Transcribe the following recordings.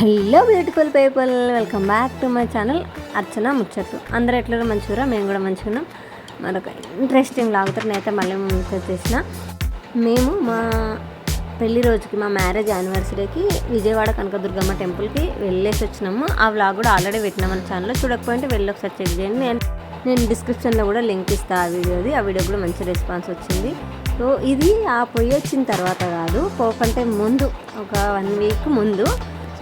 Hello beautiful people welcome back to my channel Archana ముచ్చట్లు అందరూ ఎట్లా మంచిగా మేము కూడా మంచిగా మరొక ఇంట్రెస్టింగ్ లాగుతారు నేనైతే మళ్ళీ చేసిన మేము మా పెళ్ళి రోజుకి మా మ్యారేజ్ యానివర్సరీకి విజయవాడ కనకదుర్గమ్మ టెంపుల్కి వెళ్ళేసి వచ్చినాము. ఆ వ్లాగ్ కూడా ఆల్రెడీ పెట్టినాం మన ఛానల్లో చూడకపోయింటే వెళ్ళి ఒకసారి చెక్ చేయండి. నేను నేను డిస్క్రిప్షన్లో కూడా లింక్ ఇస్తాను ఆ వీడియోది ఆ వీడియో కూడా మంచి రెస్పాన్స్ వచ్చింది. సో ఇది ఆ పొయ్యి వచ్చిన తర్వాత కాదు పోకంటే ముందు ఒక వన్ వీక్ ముందు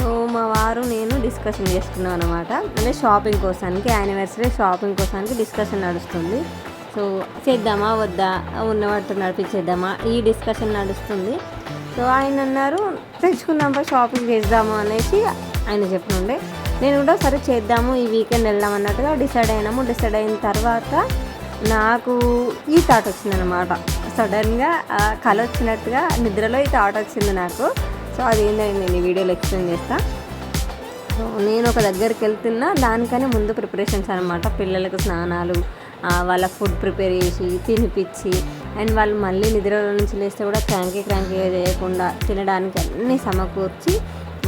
సో మా వారు నేను డిస్కషన్ చేసుకున్నాం అనమాట అంటే షాపింగ్ కోసానికి యానివర్సరీ షాపింగ్ కోసానికి డిస్కషన్ నడుస్తుంది. సో చేద్దామా వద్దా ఉన్న వాటితో నడిపించేద్దామా? ఈ డిస్కషన్ నడుస్తుంది. సో ఆయన అన్నారు తెచ్చుకుందాం షాపింగ్ చేద్దాము అనేసి ఆయన చెప్పనుండే. నేను కూడా సరే చేద్దాము ఈ వీకెండ్ వెళ్దాం అన్నట్టుగా డిసైడ్ అయినాము. డిసైడ్ అయిన తర్వాత నాకు ఈ థాట్ వచ్చిందనమాట సడన్గా కళ వచ్చినట్టుగా నిద్రలో ఈ థాట్ వచ్చింది నాకు. సో అది ఏంటంటే నేను ఈ వీడియోలో ఎక్స్ప్లెయిన్ చేస్తాను సో నేను ఒక దగ్గరికి వెళ్తున్నా దానికనే ముందు ప్రిపరేషన్స్ అనమాట పిల్లలకు స్నానాలు వాళ్ళ ఫుడ్ ప్రిపేర్ చేసి తినిపించి అండ్ వాళ్ళు మళ్ళీ నిద్రలో నుంచి లేస్తే కూడా క్రాంకీ క్రాంకీగా చేయకుండా తినడానికి అన్నీ సమకూర్చి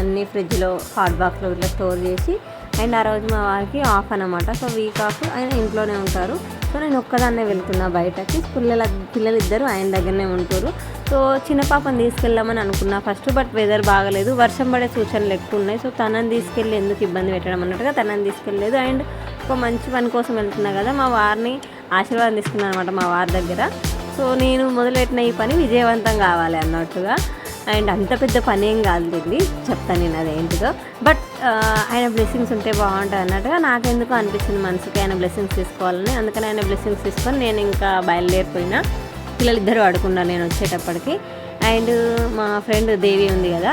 అన్నీ ఫ్రిడ్జ్లో హాట్ బాక్స్లో ఇట్లా స్టోర్ చేసి అండ్ ఆ రోజు మా వారికి ఆఫ్ అనమాట సో వీక్ ఆఫ్ ఆయన ఇంట్లోనే ఉంటారు. సో నేను ఒక్కదాన్నే వెళ్తున్నా బయటకి. పిల్లల పిల్లలు ఇద్దరు ఆయన దగ్గరనే ఉంటారు సో చిన్న పాపని తీసుకెళ్దామని అనుకున్నా. ఫస్ట్ బట్ వెదర్ బాగలేదు. వర్షం పడే సూచనలు ఎక్కువ ఉన్నాయి. సో తనని తీసుకెళ్ళి ఎందుకు ఇబ్బంది పెట్టడం అన్నట్టుగా తనని తీసుకెళ్ళలేదు. అండ్ ఒక మంచి పని కోసం వెళ్తున్నా కదా మా వారిని ఆశీర్వాదం తీసుకున్నాను అనమాట మా వారి దగ్గర. సో నేను మొదలెట్టిన ఈ పని విజయవంతం కావాలి అన్నట్టుగా. అండ్ అంత పెద్ద పని ఏం కాదు ఇది చెప్తాను నేను అదేంటిదో. బట్ ఆయన బ్లెస్సింగ్స్ ఉంటే బాగుంటుంది అన్నట్టుగా నాకెందుకు అనిపించింది మనసుకి ఆయన బ్లెస్సింగ్స్ తీసుకోవాలని. అందుకని ఆయన బ్లెస్సింగ్స్ తీసుకొని నేను ఇంకా బయలుదేరిపోయినా. పిల్లలు ఇద్దరు ఆడుకున్నారు నేను వచ్చేటప్పటికి. అండ్ మా ఫ్రెండ్ దేవి ఉంది కదా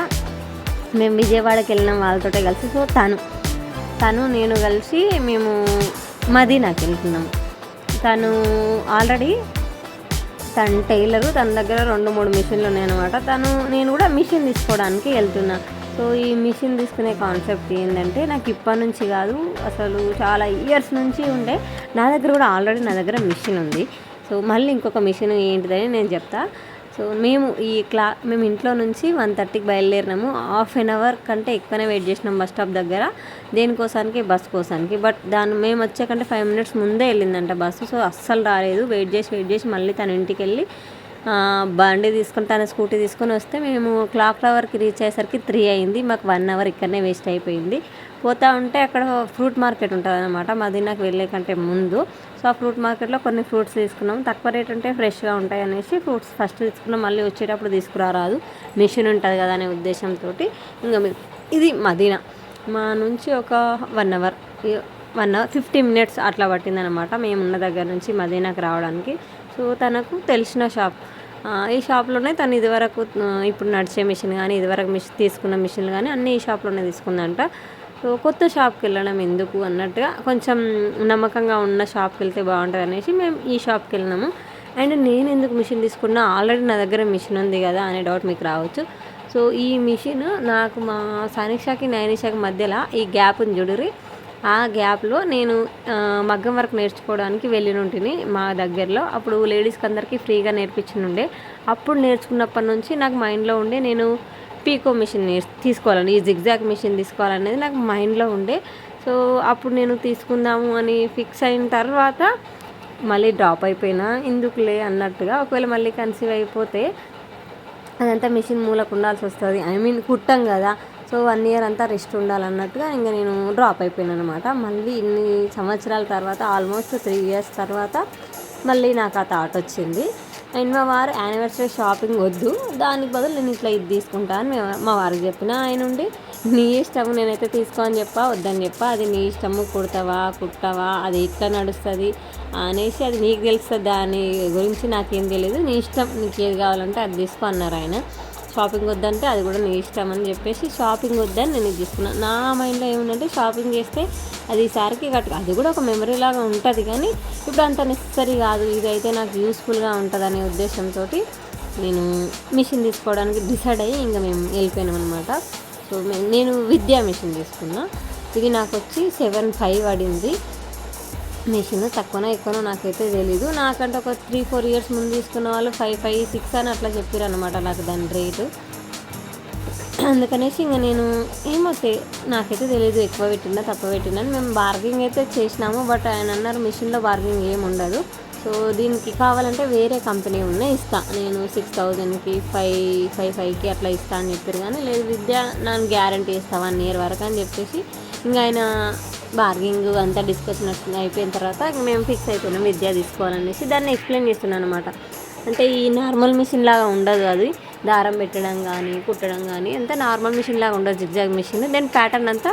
మేము విజయవాడకి వెళ్ళినాం వాళ్ళతో కలిసి. సో తను తను నేను కలిసి మేము మదీనాకి వెళ్తున్నాం. తను ఆల్రెడీ తను టైలరు తన దగ్గర రెండు మూడు మిషన్లు ఉన్నాయన్నమాట. తను నేను కూడా మిషన్ తీసుకోవడానికి వెళ్తున్నా. సో ఈ మిషన్ తీసుకునే కాన్సెప్ట్ ఏంటంటే నాకు ఇప్పటి నుంచి కాదు అసలు చాలా ఇయర్స్ నుంచి ఉండే నా దగ్గర కూడా ఆల్రెడీ నా దగ్గర మిషన్ ఉంది. సో మళ్ళీ ఇంకొక మిషన్ ఏంటిదని నేను చెప్తా. సో మేము ఈ క్లా మేము ఇంట్లో నుంచి వన్ థర్టీకి బయలుదేరినాము. హాఫ్ అన్ అవర్ కంటే ఎక్కువనే వెయిట్ చేసినాం బస్ స్టాప్ దగ్గర. దేనికోసానికి? బస్ కోసానికి. బట్ దాని మేము వచ్చాకంటే ఫైవ్ మినిట్స్ ముందే వెళ్ళిందంట బస్సు. సో అస్సలు రాలేదు. వెయిట్ చేసి వెయిట్ చేసి మళ్ళీ తన ఇంటికి వెళ్ళి బండి తీసుకొని తన స్కూటీ తీసుకొని వస్తే మేము క్లాక్ టవర్కి రీచ్ అయ్యేసరికి త్రీ అయింది. మాకు వన్ అవర్ ఇక్కడనే వేస్ట్ అయిపోయింది. పోతా ఉంటే అక్కడ ఫ్రూట్ మార్కెట్ ఉంటుంది అనమాట మదీనాకు వెళ్ళే కంటే ముందు. సో ఆ ఫ్రూట్ మార్కెట్లో కొన్ని ఫ్రూట్స్ తీసుకున్నాం. తక్కువ రేట్ ఉంటే ఫ్రెష్గా ఉంటాయి అనేసి ఫ్రూట్స్ ఫస్ట్ తీసుకున్నాం. మళ్ళీ వచ్చేటప్పుడు తీసుకురారాదు. మిషన్ ఉంటుంది కదా అనే ఉద్దేశంతో ఇంకా ఇది మదీనా. మా నుంచి ఒక one hour one hour fifty minutes అట్లా పట్టిందనమాట మేము ఉన్న దగ్గర నుంచి మదీనాకు రావడానికి. సో తనకు తెలిసిన షాప్. ఈ షాప్లోనే తను ఇదివరకు ఇప్పుడు నడిచే మిషన్ కానీ ఇదివరకు మిషన్ తీసుకున్న మిషన్లు కానీ అన్నీ ఈ షాప్లోనే తీసుకుందంట. సో కొత్త షాప్కి వెళ్ళడం ఎందుకు అన్నట్టుగా కొంచెం నమ్మకంగా ఉన్న షాప్కి వెళ్తే బాగుంటుంది అనేసి మేము ఈ షాప్కి వెళ్ళినాము. అండ్ నేను ఎందుకు మిషన్ తీసుకున్నా ఆల్రెడీ నా దగ్గర మిషన్ ఉంది కదా అనే డౌట్ మీకు రావచ్చు. సో ఈ మిషన్ నాకు మా సానిక్షాకి నైనిషాకి మధ్యలో ఈ గ్యాప్ ఉంది ఆ గ్యాప్లో నేను మగ్గం వర్క్ నేర్చుకోవడానికి వెళ్ళినుంటిని మా దగ్గరలో. అప్పుడు లేడీస్కి అందరికీ ఫ్రీగా నేర్పించినుండే అప్పుడు నేర్చుకున్నప్పటి నుంచి నాకు మైండ్లో ఉండే నేను పీకో మిషన్ తీసుకోవాలని ఈ జిగ్జాగ్ మిషన్ తీసుకోవాలనేది నాకు మైండ్లో ఉండే. సో అప్పుడు నేను తీసుకుందాము అని ఫిక్స్ అయిన తర్వాత మళ్ళీ డ్రాప్ అయిపోయినా ఎందుకులే? అన్నట్టుగా ఒకవేళ మళ్ళీ కన్సీవ్ అయిపోతే అదంతా మిషన్ మూలకు ఉండాల్సి వస్తుంది. ఐ మీన్ కుట్టం కదా. సో వన్ ఇయర్ అంతా రెస్ట్ ఉండాలన్నట్టుగా ఇంకా నేను డ్రాప్ అయిపోయాను అనమాట మళ్ళీ ఇన్ని సంవత్సరాల తర్వాత ఆల్మోస్ట్ త్రీ ఇయర్స్ తర్వాత మళ్ళీ నాకు ఆ థాట్ వచ్చింది. అండ్ మా వారు యానివర్సరీ షాపింగ్ వద్దు దానికి బదులు నేను ఇట్లా ఇది తీసుకుంటా అని మేము- మా వారికి చెప్పిన ఆయన ఉండి నీ ఇష్టము నేనైతే తీసుకో అని చెప్పా వద్దని చెప్పా. అది నీ ఇష్టము కుడతావా కుట్టవా అది ఎట్లా నడుస్తుంది? అనేసి అది నీకు తెలుస్తుంది దాని గురించి నాకేం తెలియదు నీ ఇష్టం నీకు ఏది కావాలంటే అది తీసుకో అన్నారు ఆయన. షాపింగ్ వద్దంటే అది కూడా నీ ఇష్టం అని చెప్పేసి షాపింగ్ వద్దని నేను తీసుకున్నాను నా మైండ్లో ఏముందంటే షాపింగ్ చేస్తే అది ఈసారికి కట్టు అది కూడా ఒక మెమరీ లాగా ఉంటుంది కానీ ఇప్పుడు అంత నెసరీ కాదు. ఇదైతే నాకు యూస్ఫుల్గా ఉంటుంది అనే ఉద్దేశంతో నేను మిషన్ తీసుకోవడానికి డిసైడ్ అయ్యి ఇంకా మేము వెళ్ళిపోయినాం అనమాట సో మే- నేను విద్యా మిషన్ తీసుకున్నా. ఇది నాకు వచ్చి సెవెన్ ఫైవ్ పడింది మిషన్ తక్కువనో ఎక్కువనో నాకైతే తెలీదు. నాకంటే ఒక త్రీ ఫోర్ ఇయర్స్ ముందు తీసుకున్న వాళ్ళు ఫైవ్ ఫైవ్ సిక్స్ అని అట్లా చెప్పారు అనమాట నాకు దాని రేటు. అందుకనేసి ఇంకా నేను ఏమో నాకైతే తెలియదు ఎక్కువ పెట్టినా తక్కువ పెట్టినా అని. మేము బార్గింగ్ అయితే చేసినాము బట్ ఆయన అన్నారు మిషన్లో బార్గింగ్ ఏమి ఉండదు. సో దీనికి కావాలంటే వేరే కంపెనీ ఉన్నాయి ఇస్తా. నేను సిక్స్ థౌజండ్కి ఫైవ్ ఫైవ్ ఫైవ్కి అట్లా ఇస్తా అని చెప్పారు కానీ లేదు విద్య నన్ను గ్యారంటీ ఇస్తా వన్ ఇయర్ వరకు అని చెప్పేసి ఇంకా ఆయన బార్గింగ్ అంతా డిస్కషన్ అయిపోయిన తర్వాత మేము ఫిక్స్ అయిపోయినాం విద్య తీసుకోవాలనేసి దాన్ని ఎక్స్ప్లెయిన్ చేస్తున్నాను అనమాట అంటే ఈ నార్మల్ మిషన్ లాగా ఉండదు అది. దారం పెట్టడం కానీ కుట్టడం కానీ అంతా నార్మల్ మిషన్ లాగా ఉండదు జిగ్జాగ్ మిషన్ దెన్ ప్యాటర్న్ అంతా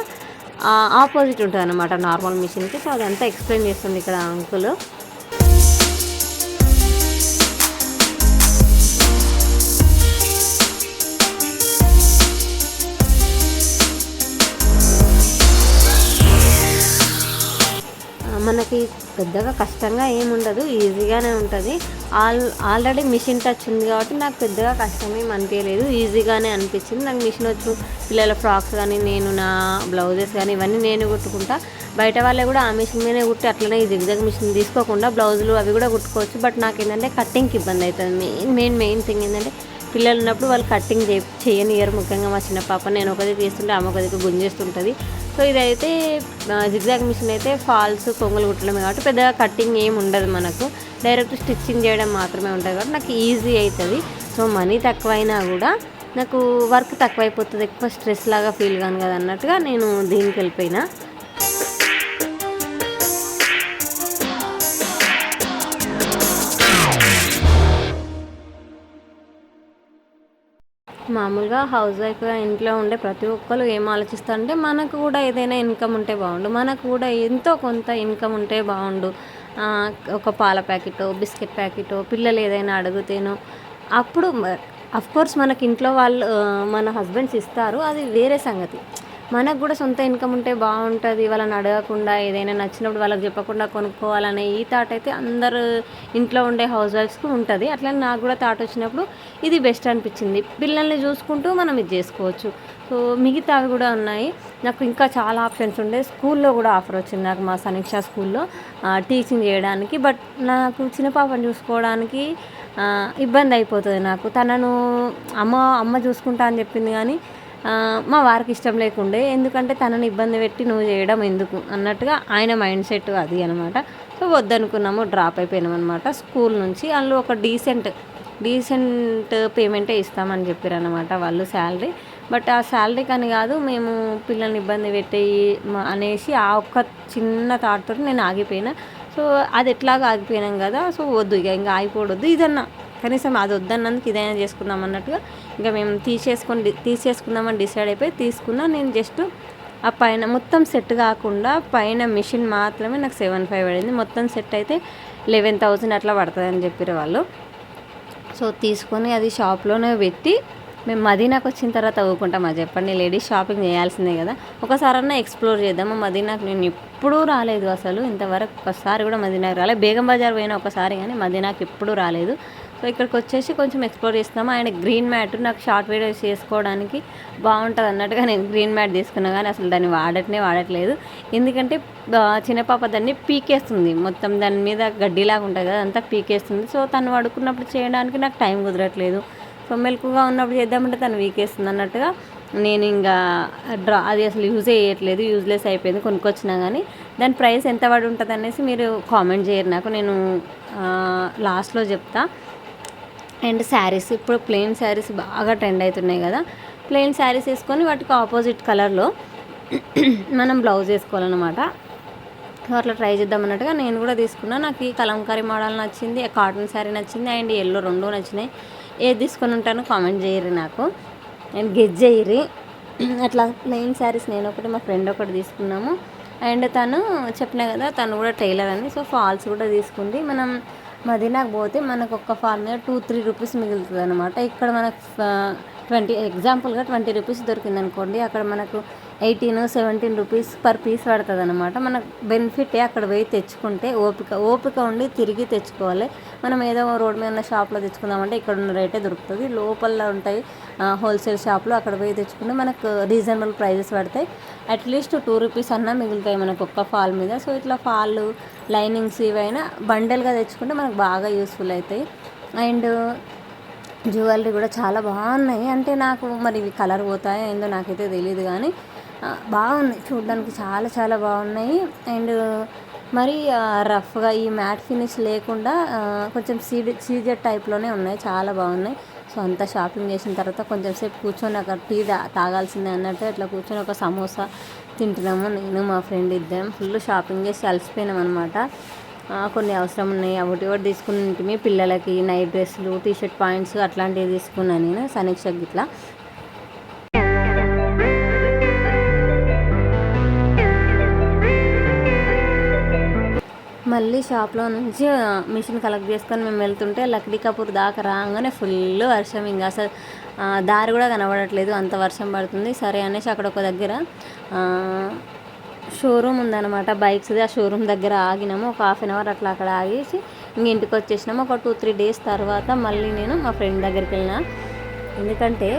ఆపోజిట్ ఉంటుంది అనమాట నార్మల్ మిషన్కి సో అదంతా ఎక్స్ప్లెయిన్ చేస్తుంది ఇక్కడ అంకుల్ మనకి పెద్దగా కష్టంగా ఏముండదు ఈజీగానే ఉంటుంది. ఆల్ ఆల్రెడీ మిషన్ టచ్ ఉంది కాబట్టి నాకు పెద్దగా కష్టం అనిపించలేదు ఈజీగానే అనిపించింది నాకు మిషన్ వచ్చు పిల్లల ఫ్రాక్స్ కానీ నేను నా బ్లౌజెస్ కానీ ఇవన్నీ నేను కుట్టుకుంటా. బయట వాళ్ళే కూడా ఆ మిషన్ మీదనే కుట్టి అట్లనే ఈ జిగ్జాగ్ మిషన్ తీసుకోకుండా బ్లౌజులు అవి కూడా కుట్టుకోవచ్చు. బట్ నాకు ఏంటంటే కట్టింగ్కి ఇబ్బంది అవుతుంది మెయిన్ మెయిన్ మెయిన్ థింగ్ ఏంటంటే పిల్లలు ఉన్నప్పుడు వాళ్ళు కట్టింగ్ చే చేయనియరు ముఖ్యంగా మా చిన్న పాప. నేను ఒకది తీస్తుంటే ఆమె ఒకదికి గుంజేస్తుంటుంది. సో ఇదైతే జిగ్జాగ్ మిషన్ అయితే ఫాల్స్ కొంగులు కుట్టడమే కాబట్టి పెద్దగా కట్టింగ్ ఏమి ఉండదు మనకు. డైరెక్ట్ స్టిచ్చింగ్ చేయడం మాత్రమే ఉంటుంది కాబట్టి నాకు ఈజీ అవుతుంది సో మనీ తక్కువైనా కూడా నాకు వర్క్ తక్కువైపోతుంది. ఎక్కువ స్ట్రెస్ లాగా ఫీల్ కాను కదా అన్నట్టుగా నేను దీనికి వెళ్ళిపోయినా. మామూలుగా హౌస్ వైఫ్గా ఇంట్లో ఉండే ప్రతి ఒక్కరు ఏం ఆలోచిస్తారంటే మనకు కూడా ఏదైనా ఇన్కమ్ ఉంటే బాగుండు. మనకు కూడా ఎంతో కొంత ఇన్కమ్ ఉంటే బాగుండు. ఒక పాల ప్యాకెటో బిస్కెట్ ప్యాకెటో పిల్లలు ఏదైనా అడిగితేనో అప్పుడు అఫ్కోర్స్ మనకి ఇంట్లో వాళ్ళు మన హస్బెండ్స్ ఇస్తారు. అది వేరే సంగతి. మనకు కూడా సొంత ఇన్కమ్ ఉంటే బాగుంటుంది వాళ్ళని అడగకుండా ఏదైనా నచ్చినప్పుడు వాళ్ళకి చెప్పకుండా కొనుక్కోవాలనే ఈ థాట్ అయితే అందరు ఇంట్లో ఉండే హౌస్ వైఫ్స్కి ఉంటుంది. అట్లనే నాకు కూడా థాట్ వచ్చినప్పుడు ఇది బెస్ట్ అనిపించింది. పిల్లల్ని చూసుకుంటూ మనం ఇది చేసుకోవచ్చు. సో మిగతావి కూడా ఉన్నాయి. నాకు ఇంకా చాలా ఆప్షన్స్ ఉండే. స్కూల్లో కూడా ఆఫర్ వచ్చింది నాకు మా సమీక్ష స్కూల్లో టీచింగ్ చేయడానికి. బట్ నాకు చిన్న పాపను చూసుకోవడానికి ఇబ్బంది అయిపోతుంది నాకు. తనను అమ్మ అమ్మ చూసుకుంటా అని చెప్పింది కానీ మా వారికి ఇష్టం లేకుండే ఎందుకంటే తనని ఇబ్బంది పెట్టి నువ్వు చేయడం ఎందుకు అన్నట్టుగా ఆయన మైండ్ సెట్ అది అనమాట సో వద్దనుకున్నాము డ్రాప్ అయిపోయినాం అనమాట స్కూల్ నుంచి వాళ్ళు ఒక డీసెంట్ డీసెంట్ పేమెంటే ఇస్తామని చెప్పారు అనమాట వాళ్ళు శాలరీ. బట్ ఆ శాలరీ కానీ కాదు మేము పిల్లల్ని ఇబ్బంది పెట్టి అనేసి ఆ ఒక్క చిన్న థాట్తో నేను ఆగిపోయినా. సో అది ఎట్లాగా ఆగిపోయినాం కదా సో వద్దు ఇక ఇంకా ఆగిపోవద్దు ఇదన్నా. కనీసం అది వద్దన్నందుకు ఇదైనా చేసుకుందాం అన్నట్టుగా ఇంకా మేము తీసేసుకొని తీసేసుకుందామని డిసైడ్ అయిపోయి తీసుకున్నా. నేను జస్ట్ ఆ పైన మొత్తం సెట్ కాకుండా పైన మిషన్ మాత్రమే నాకు సెవెన్ ఫైవ్ పడింది. మొత్తం సెట్ అయితే లెవెన్ థౌజండ్ అట్లా పడుతుంది అని చెప్పారు వాళ్ళు. సో తీసుకొని అది షాప్లోనే పెట్టి మేము మదీనాకు వచ్చిన తర్వాత ఊరుకుంటామా చెప్పండి. లేడీస్ షాపింగ్ చేయాల్సిందే కదా. ఒకసారన్నా ఎక్స్ప్లోర్ చేద్దాము? మదీనాకు నేను ఎప్పుడూ రాలేదు అసలు. ఇంతవరకు ఒకసారి కూడా మదీనాకు రాలేదు బేగం బజార్ పోయినా ఒకసారి కానీ మదీనాకు ఎప్పుడూ రాలేదు. సో ఇక్కడికి వచ్చేసి కొంచెం ఎక్స్ప్లోర్ చేస్తాము ఆయన గ్రీన్ మ్యాట్ నాకు షార్ట్ వీడియోస్ చేసుకోవడానికి బాగుంటుంది అన్నట్టుగా నేను గ్రీన్ మ్యాట్ తీసుకున్నా కానీ అసలు దాన్ని వాడటనే వాడట్లేదు. ఎందుకంటే చిన్న పాప దాన్ని పీకేస్తుంది. మొత్తం దాని మీద గడ్డిలాగా ఉంటుంది కదా అంతా పీకేస్తుంది. సో తను పడుకున్నప్పుడు చేయడానికి నాకు టైం కుదరట్లేదు. సో మెలకుగా ఉన్నప్పుడు చేద్దామంటే తను వీకేస్తుంది అన్నట్టుగా నేను ఇంకా డ్రా అది అసలు యూజ్ చేయట్లేదు. యూజ్లెస్ అయిపోయింది కొనుక్కొచ్చినా కానీ. దాని ప్రైస్ ఎంత పడి ఉంటుంది అనేసి మీరు కామెంట్ చేయరు. నాకు నేను లాస్ట్లో చెప్తా. అండ్ శారీస్ ఇప్పుడు ప్లెయిన్ శారీస్ బాగా ట్రెండ్ అవుతున్నాయి కదా. ప్లెయిన్ శారీస్ వేసుకొని వాటికి ఆపోజిట్ కలర్లో మనం బ్లౌజ్ వేసుకోవాలన్నమాట. అట్లా ట్రై చేద్దాం అన్నట్టుగా నేను కూడా తీసుకున్నా. నాకు ఈ కలంకారీ మోడల్ నచ్చింది కాటన్ శారీ నచ్చింది అండ్ ఎల్లో రెండు నచ్చినాయి. ఏది తీసుకొని ఉంటానో కామెంట్ చేయరు నాకు. అండ్ గెజ్ చేయరు. అట్లా ప్లెయిన్ శారీస్ నేను ఒకటి మా ఫ్రెండ్ ఒకటి తీసుకున్నాము. అండ్ తను చెప్పినా కదా తను కూడా టైలర్ అని సో ఫాల్స్ కూడా తీసుకుంది. మనం మదీనాకు పోతే మనకు ఒక్క ఫాల్ మీద టూ త్రీ రూపీస్ మిగులుతుంది అనమాట ఇక్కడ మనకు ట్వంటీ ఎగ్జాంపుల్గా ట్వంటీ రూపీస్ దొరికింది అనుకోండి అక్కడ మనకు eighteen seventeen rupees per piece పడుతుంది అనమాట మనకు బెనిఫిటే అక్కడ పోయి తెచ్చుకుంటే ఓపిక ఓపిక ఉండి తిరిగి తెచ్చుకోవాలి. మనం ఏదో రోడ్ మీద ఉన్న షాప్లో తెచ్చుకుందామంటే ఇక్కడ ఉన్న రేటే దొరుకుతుంది. లోపల ఉంటాయి హోల్సేల్ షాప్లో అక్కడ పోయి తెచ్చుకుంటే మనకు రీజనబుల్ ప్రైజెస్ పడతాయి. అట్లీస్ట్ టూ రూపీస్ అన్నా మిగులుతాయి మనకు ఒక్క ఫాల్ మీద. సో ఇట్లా ఫాళ్ళు లైనింగ్స్ ఇవైనా బండల్గా తెచ్చుకుంటే మనకు బాగా యూస్ఫుల్ అవుతాయి. అండ్ జ్యువెలరీ కూడా చాలా బాగున్నాయి. అంటే నాకు మరి ఇవి కలర్ పోతాయో ఏందో నాకైతే తెలియదు కానీ బాగున్నాయి. చూడడానికి చాలా చాలా బాగున్నాయి. అండ్ మరి రఫ్గా ఈ మ్యాట్ ఫినిష్ లేకుండా కొంచెం సీడ్ సీజర్ టైప్లోనే ఉన్నాయి. చాలా బాగున్నాయి. సో అంతా షాపింగ్ చేసిన తర్వాత కొంచెం సేపు కూర్చొని అక్కడ టీ తా- తాగాల్సిందే అన్నట్టు ఇట్లా కూర్చొని ఒక సమోసా తింటున్నాము. నేను మా ఫ్రెండ్ ఇద్దరం ఫుల్ షాపింగ్ చేసి అలసిపోయినాం అనమాట కొన్ని అవసరం ఉన్నాయి. ఒకటి ఒకటి తీసుకుని పిల్లలకి నైట్ డ్రెస్సులు టీషర్ట్ పాయింట్స్ అట్లాంటివి తీసుకున్నాను నేను సనీక్షకి ఇట్లా మళ్ళీ షాప్లో నుంచి మిషన్ కలెక్ట్ చేసుకొని మేము వెళ్తుంటే లక్డీ కపూర్ దాకా రాగానే ఫుల్ వర్షం. ఇంకా అసలు దారి కూడా కనబడట్లేదు. అంత వర్షం పడుతుంది. సరే అనేసి అక్కడ ఒక దగ్గర షోరూమ్ ఉందన్నమాట. బైక్స్ది ఆ షోరూమ్ దగ్గర ఆగినాము. ఒక హాఫ్ అన్ అవర్ అట్లా అక్కడ ఆగేసి ఇంక ఇంటికి వచ్చేసినాము. ఒక టూ త్రీ డేస్ తర్వాత మళ్ళీ నేను మా ఫ్రెండ్ దగ్గరికి వెళ్ళిన. ఎందుకంటే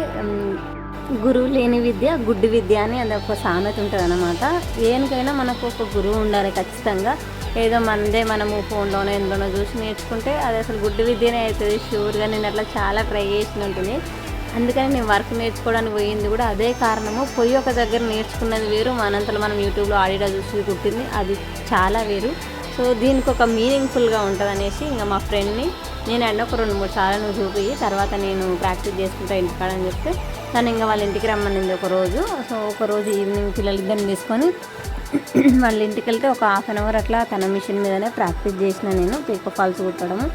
గురువు లేని విద్య గుడ్డి విద్య అని అది ఒక సామెత ఉంటుంది అనమాట దేనికైనా మనకు ఒక గురువు ఉండాలి ఖచ్చితంగా. ఏదో మనదే మనము ఫోన్లోనో ఎందులోనో చూసి నేర్చుకుంటే అది అసలు గుడ్డి విద్యనే అవుతుంది. షూర్గా నేను అట్లా చాలా ట్రై చేసినట్టుంది అందుకని నేను వర్క్ నేర్చుకోవడానికి పోయింది కూడా అదే కారణము. పొయ్యి ఒక దగ్గర నేర్చుకున్నది వేరు మనంతలో మనం యూట్యూబ్లో ఆడిడా చూసి కుట్టింది అది చాలా వేరు. సో దీనికి ఒక మీనింగ్ఫుల్గా ఉంటుంది అనేసి ఇంకా మా ఫ్రెండ్ని నేను అండ్ ఒక రెండు మూడు సార్లు నువ్వు చూపి తర్వాత నేను ప్రాక్టీస్ చేసుకుంటా ఇంటికాడ అని చెప్తే తను ఇంకా వాళ్ళ ఇంటికి రమ్మనింది ఒక రోజు. సో ఒక రోజు ఈవినింగ్ పిల్లలిద్దరిని తీసుకొని వాళ్ళ ఇంటికి వెళ్తే ఒక హాఫ్ అన్ అవర్ అట్లా తన మిషన్ మీదనే ప్రాక్టీస్ చేసిన నేను పీకో ఫాల్స్ కుట్టడము.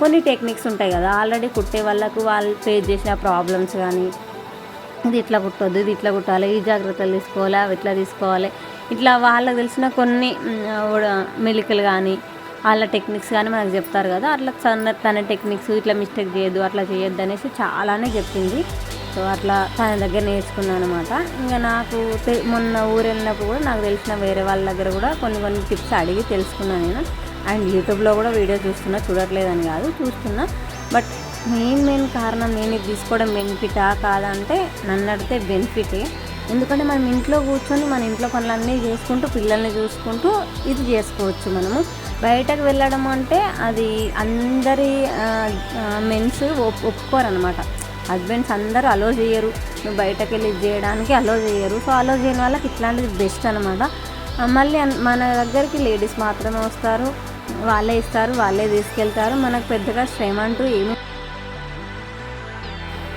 కొన్ని టెక్నిక్స్ ఉంటాయి కదా. ఆల్రెడీ కుట్టే వాళ్ళకు వాళ్ళు ఫేస్ చేసిన ప్రాబ్లమ్స్ కానీ ఇది ఇట్లా కుట్టొద్దు ఇది ఇట్లా కుట్టాలి ఈ జాగ్రత్తలు తీసుకోవాలి అవి ఇట్లా తీసుకోవాలి. ఇట్లా వాళ్ళకి తెలిసిన కొన్ని మెలికలు కానీ వాళ్ళ టెక్నిక్స్ కానీ మనకు చెప్తారు కదా. అట్లా తన తన టెక్నిక్స్ ఇట్లా మిస్టేక్ చేయొద్దు అట్లా చేయొద్దు అనేసి చాలానే చెప్పింది. సో అట్లా తన దగ్గర నేర్చుకున్నాను అనమాట ఇంకా నాకు మొన్న ఊరు వెళ్ళినప్పుడు కూడా నాకు తెలిసిన వేరే వాళ్ళ దగ్గర కూడా కొన్ని కొన్ని టిప్స్ అడిగి తెలుసుకున్నాను నేను. అండ్ యూట్యూబ్లో కూడా వీడియో చూస్తున్నా చూడట్లేదని కాదు చూస్తున్నా. బట్ మెయిన్ మెయిన్ కారణం నేను ఇది తీసుకోవడం బెనిఫిటా కాదంటే నన్ను అడిగితే బెనిఫిటే. ఎందుకంటే మనం ఇంట్లో కూర్చొని మన ఇంట్లో పనులన్నీ చేసుకుంటూ పిల్లల్ని చూసుకుంటూ ఇది చేసుకోవచ్చు మనము. బయటకు వెళ్ళడం అంటే అది అందరి మెన్స్ ఒప్పుకోరు అనమాట హస్బెండ్స్ అందరూ అలో చేయరు. నువ్వు బయటకు వెళ్ళి చేయడానికి అలో చేయరు. సో అలో చేయని వాళ్ళకి ఇట్లాంటిది బెస్ట్ అనమాట. మళ్ళీ మన దగ్గరికి లేడీస్ మాత్రమే వస్తారు. వాళ్ళే ఇస్తారు వాళ్ళే తీసుకెళ్తారు. మనకు పెద్దగా శ్రమ అంటూ ఏమి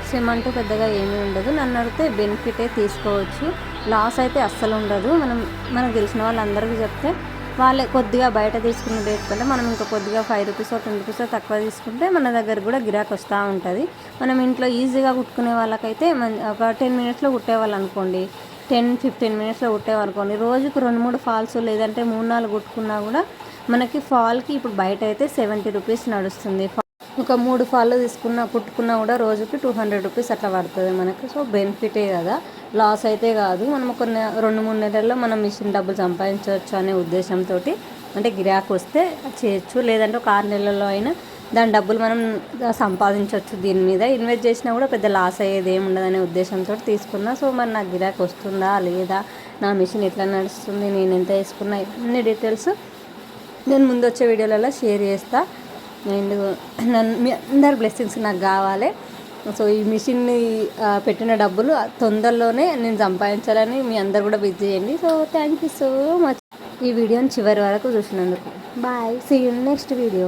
శ్రమ అంటూ పెద్దగా ఏమీ ఉండదు. నన్ను అడిగితే బెనిఫిటే తీసుకోవచ్చు. లాస్ అయితే అస్సలు ఉండదు. మనం మనకు తెలిసిన వాళ్ళందరికీ చెప్తే వాళ్ళే కొద్దిగా బయట తీసుకున్న రేట్ కంటే మనం ఇంకా కొద్దిగా ఫైవ్ రూపీస్ టెన్ రూపీస్ తక్కువ తీసుకుంటే మన దగ్గర కూడా గిరాక్ వస్తూ ఉంటుంది. మనం ఇంట్లో ఈజీగా కుట్టుకునే వాళ్ళకైతే మన ఒక టెన్ మినిట్స్లో కుట్టేవాళ్ళు అనుకోండి. టెన్ ఫిఫ్టీన్ మినిట్స్లో కుట్టేవనుకోండి రోజుకు రెండు మూడు ఫాల్స్ లేదంటే మూడు నాలుగు కుట్టుకున్నా కూడా మనకి ఫాల్కి ఇప్పుడు బయట అయితే సెవెంటీ రూపీస్ నడుస్తుంది. ఒక మూడు ఫాల్ తీసుకున్న కుట్టుకున్నా కూడా రోజుకి టూ హండ్రెడ్ రూపీస్ అట్లా పడుతుంది మనకి. సో బెనిఫిటే కదా. లాస్ అయితే కాదు. మనం ఒక నె- రెండు మూడు నెలల్లో మనం మిషన్ డబ్బులు సంపాదించవచ్చు అనే ఉద్దేశంతో అంటే గిరాకు వస్తే చేయొచ్చు. లేదంటే ఒక ఆరు నెలల్లో అయినా దాని డబ్బులు మనం సంపాదించవచ్చు దీని మీద. ఇన్వెస్ట్ చేసినా కూడా పెద్ద లాస్ అయ్యేది ఏమి ఉండదనే ఉద్దేశంతో తీసుకున్నా. సో మరి నాకు గిరాకు వస్తుందా? లేదా? నా మిషన్ ఎట్లా నడుస్తుంది? నేను ఎంత వేసుకున్నా? అన్ని డీటెయిల్స్ నేను ముందు వచ్చే వీడియోలలో షేర్ చేస్తా. అండ్ నన్ను మీ అందరి బ్లెస్సింగ్స్ నాకు కావాలి. సో ఈ మిషన్ని పెట్టిన డబ్బులు తొందరలోనే నేను సంపాదించాలని మీ అందరు కూడా బిజీ చేయండి. So thank you so much ఈ వీడియోని చివరి వరకు చూసినందుకు. Bye see you next video